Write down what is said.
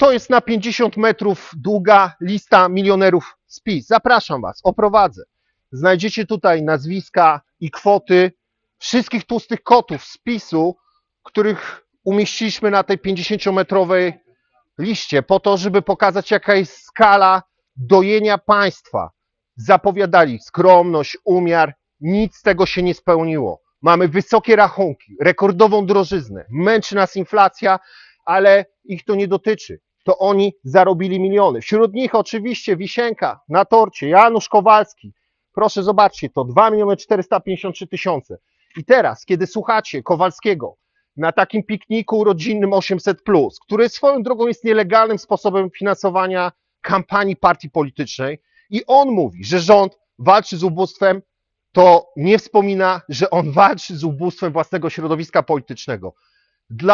To jest na 50 metrów długa lista milionerów z PiS. Zapraszam Was, oprowadzę. Znajdziecie tutaj nazwiska i kwoty wszystkich tłustych kotów z PiSu, których umieściliśmy na tej 50-metrowej liście, po to, żeby pokazać, jaka jest skala dojenia państwa. Zapowiadali skromność, umiar, nic z tego się nie spełniło. Mamy wysokie rachunki, rekordową drożyznę, męczy nas inflacja, ale ich to nie dotyczy. To oni zarobili miliony. Wśród nich oczywiście wisienka na torcie, Janusz Kowalski. Proszę zobaczcie, to 2 miliony 453 tysiące. I teraz, kiedy słuchacie Kowalskiego na takim pikniku rodzinnym 800, który swoją drogą jest nielegalnym sposobem finansowania kampanii partii politycznej, i on mówi, że rząd walczy z ubóstwem, to nie wspomina, że on walczy z ubóstwem własnego środowiska politycznego. Dla